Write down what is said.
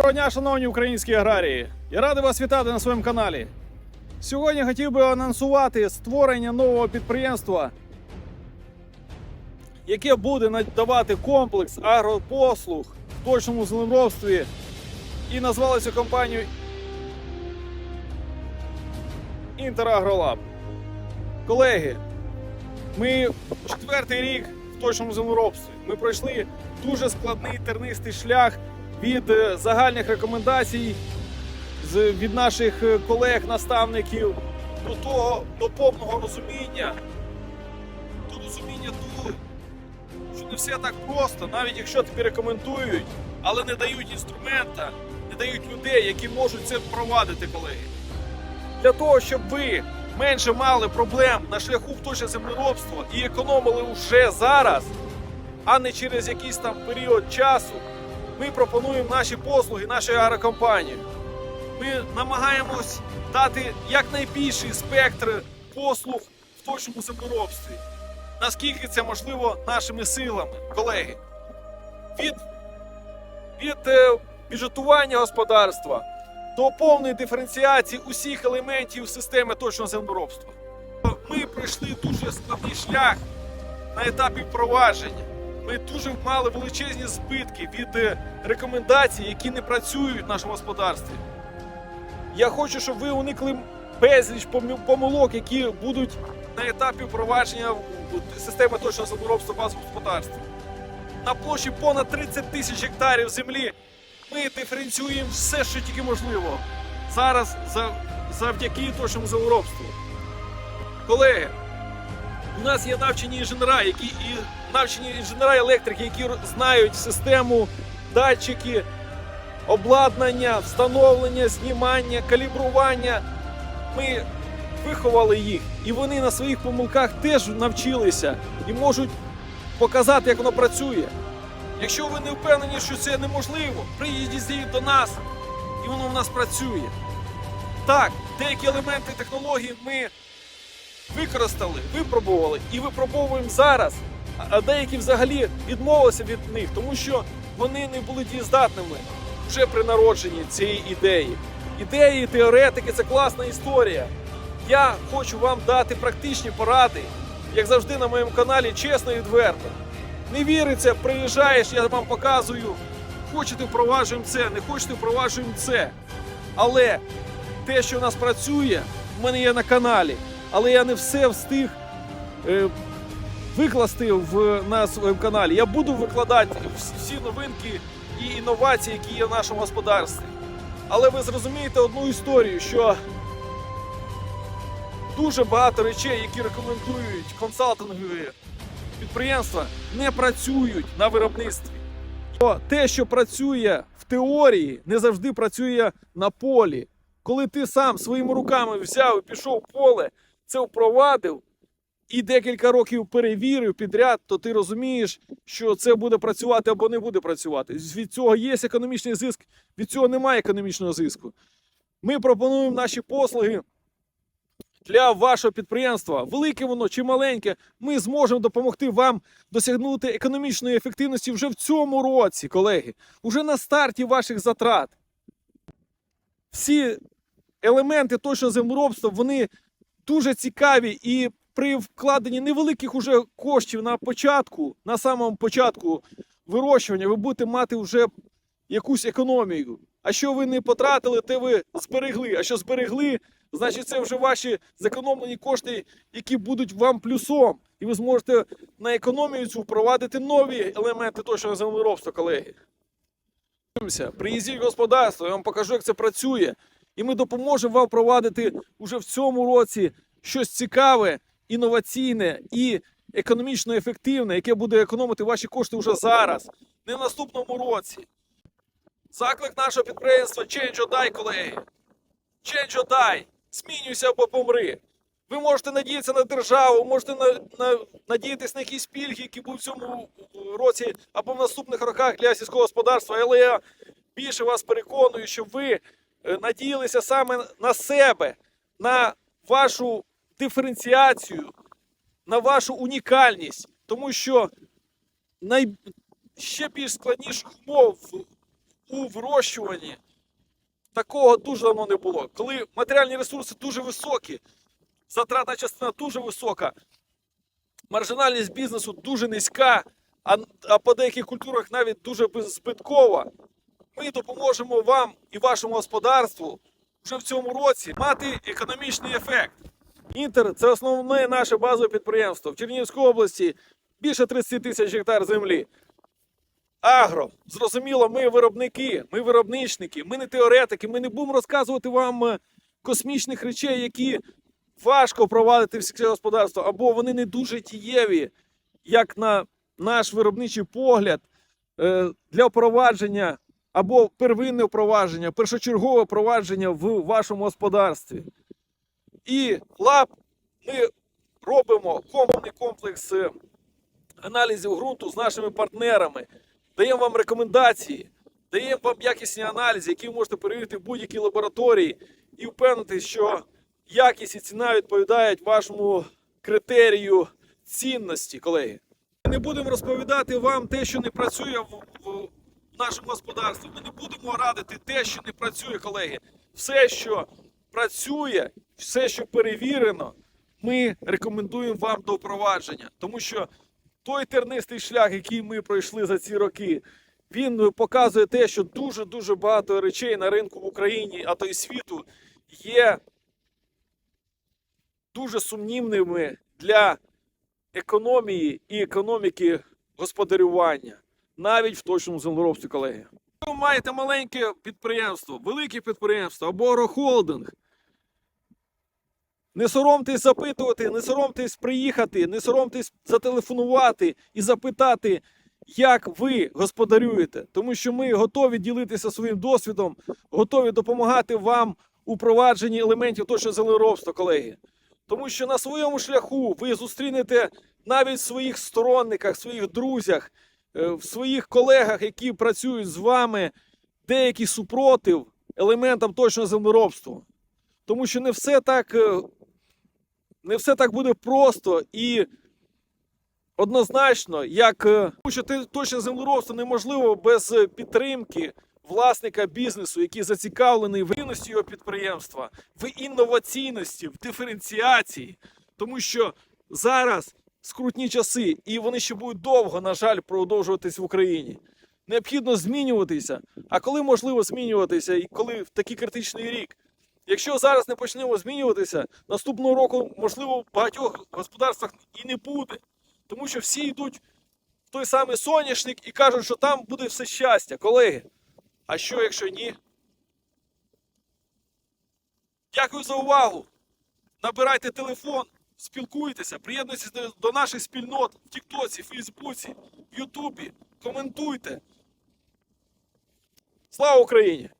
Доброго дня, шановні українські аграрії! Я радий вас вітати на своєму каналі. Сьогодні хотів би анонсувати створення нового підприємства, яке буде надавати комплекс агропослуг в точному землеробстві і назвали цю компанію Інтерагролаб. Колеги, ми четвертий рік в точному землеробстві. Ми пройшли дуже складний тернистий шлях від е, загальних рекомендацій від наших е, колег-наставників до того до повного розуміння, до розуміння того, що не все так просто, навіть якщо тобі рекомендують, але не дають інструмента, не дають людей, які можуть це впровадити, колеги. Для того, щоб ви менше мали проблем на шляху в точне землеробство і економили вже зараз, а не через якийсь там період часу, ми пропонуємо наші послуги, нашої агрокомпанії. Ми намагаємось дати якнайбільший спектр послуг в точному землеробстві. Наскільки це можливо нашими силами, колеги. Від, від е, бюджетування господарства до повної диференціації усіх елементів системи точного землеробства. Ми пройшли дуже складний шлях на етапі впровадження. Ми дуже мали величезні збитки від е, рекомендацій, які не працюють в нашому господарстві. Я хочу, щоб ви уникли безліч помилок, які будуть на етапі впровадження системи точного землеробства в вашому господарстві. На площі понад 30 тисяч гектарів землі ми диференціюємо все, що тільки можливо. Зараз завдяки точному землеробству. Колеги, у нас є навчені інженера, які і навчені інженера електрики, які знають систему, датчики, обладнання, встановлення, знімання, калібрування. Ми виховали їх, і вони на своїх помилках теж навчилися і можуть показати, як воно працює. Якщо ви не впевнені, що це неможливо, приїдіть до нас, і воно в нас працює. Так, деякі елементи технології ми використали, випробували і випробовуємо зараз. А- деякі взагалі відмовилися від них, тому що вони не були дієздатними вже при народженні цієї ідеї. Ідеї, теоретики це класна історія. Я хочу вам дати практичні поради, як завжди на моєму каналі, чесно і відверто. Не віриться, приїжджаєш, я вам показую. Хочете впроваджуємо це, не хочете впроваджуємо це. Але те, що у нас працює, в мене є на каналі. Але я не все встиг е, викласти в, на своєму каналі. Я буду викладати всі новинки і інновації, які є в нашому господарстві. Але ви зрозумієте одну історію, що дуже багато речей, які рекомендують консалтингові підприємства, не працюють на виробництві. Те, що працює в теорії, не завжди працює на полі. Коли ти сам своїми руками взяв і пішов в поле, це впровадив і декілька років перевірив підряд, то ти розумієш, що це буде працювати або не буде працювати. Від цього є економічний зиск, від цього немає економічного зиску. Ми пропонуємо наші послуги для вашого підприємства, велике воно чи маленьке, ми зможемо допомогти вам досягнути економічної ефективності вже в цьому році, колеги, уже на старті ваших затрат. Всі елементи точного землеробства вони дуже цікаві і при вкладенні невеликих уже коштів на початку, на самому початку вирощування, ви будете мати вже якусь економію. А що ви не потратили, те ви зберегли. А що зберегли, значить це вже ваші зекономлені кошти, які будуть вам плюсом. І ви зможете на економію цю впровадити нові елементи точного землеробства, колеги. Приїздіть в господарство, я вам покажу, як це працює. І ми допоможемо вам впровадити уже в цьому році щось цікаве, інноваційне і економічно ефективне, яке буде економити ваші кошти вже зараз, не в наступному році. Заклик нашого підприємства Change or Die, колеги. Change or Die. Змінюйся або помри. Ви можете надіятися на державу, можете на, на, надіятися на якісь пільги, які будуть в цьому році або в наступних роках для сільського господарства. Але я більше вас переконую, що ви надіялися саме на себе, на вашу диференціацію, на вашу унікальність, тому що най... ще більш складніших умов у вирощуванні такого дуже давно не було. Коли матеріальні ресурси дуже високі, затратна частина дуже висока, маржинальність бізнесу дуже низька, а, а по деяких культурах навіть дуже збиткова. Ми допоможемо вам і вашому господарству вже в цьому році мати економічний ефект. Інтер це основне наше базове підприємство. В Чернігівській області більше 30 тисяч гектар землі. Агро, зрозуміло, ми виробники, ми виробничники, ми не теоретики, ми не будемо розказувати вам е, космічних речей, які важко провадити в сільське господарство, або вони не дуже дієві, як на наш виробничий погляд, е, для впровадження або первинне впровадження, першочергове впровадження в вашому господарстві. І лаб ми робимо комплексний комплекс е, аналізів ґрунту з нашими партнерами, даємо вам рекомендації, даємо вам якісні аналізи, які ви можете перевірити в будь-якій лабораторії і впевнитись, що якість і ціна відповідають вашому критерію цінності, колеги. Не будемо розповідати вам те, що не працює в, нашому господарстві. Ми не будемо радити те, що не працює, колеги. Все, що працює, все, що перевірено, ми рекомендуємо вам до впровадження. Тому що той тернистий шлях, який ми пройшли за ці роки, він показує те, що дуже-дуже багато речей на ринку в Україні, а то й світу, є дуже сумнівними для економії і економіки господарювання, навіть в точному землеробстві, колеги. Ви маєте маленьке підприємство, велике підприємство або агрохолдинг. Не соромтесь запитувати, не соромтесь приїхати, не соромтесь зателефонувати і запитати, як ви господарюєте. Тому що ми готові ділитися своїм досвідом, готові допомагати вам у провадженні елементів точного землеробства, колеги. Тому що на своєму шляху ви зустрінете навіть в своїх сторонниках, своїх друзях, в своїх колегах, які працюють з вами, деякий супротив елементам точного землеробства. Тому що не все так, е, не все так буде просто і однозначно, як е, тому що точне землеробство неможливо без е, підтримки власника бізнесу, який зацікавлений в рівності його підприємства, в інноваційності, в диференціації. Тому що зараз скрутні часи, і вони ще будуть довго, на жаль, продовжуватись в Україні. Необхідно змінюватися. А коли можливо змінюватися, і коли в такий критичний рік? Якщо зараз не почнемо змінюватися, наступного року, можливо, в багатьох господарствах і не буде. Тому що всі йдуть в той самий соняшник і кажуть, що там буде все щастя, колеги. А що, якщо ні? Дякую за увагу. Набирайте телефон, спілкуйтеся, приєднуйтесь до- наших спільнот в Тіктоці, Фейсбуці, Ютубі, коментуйте. Слава Україні!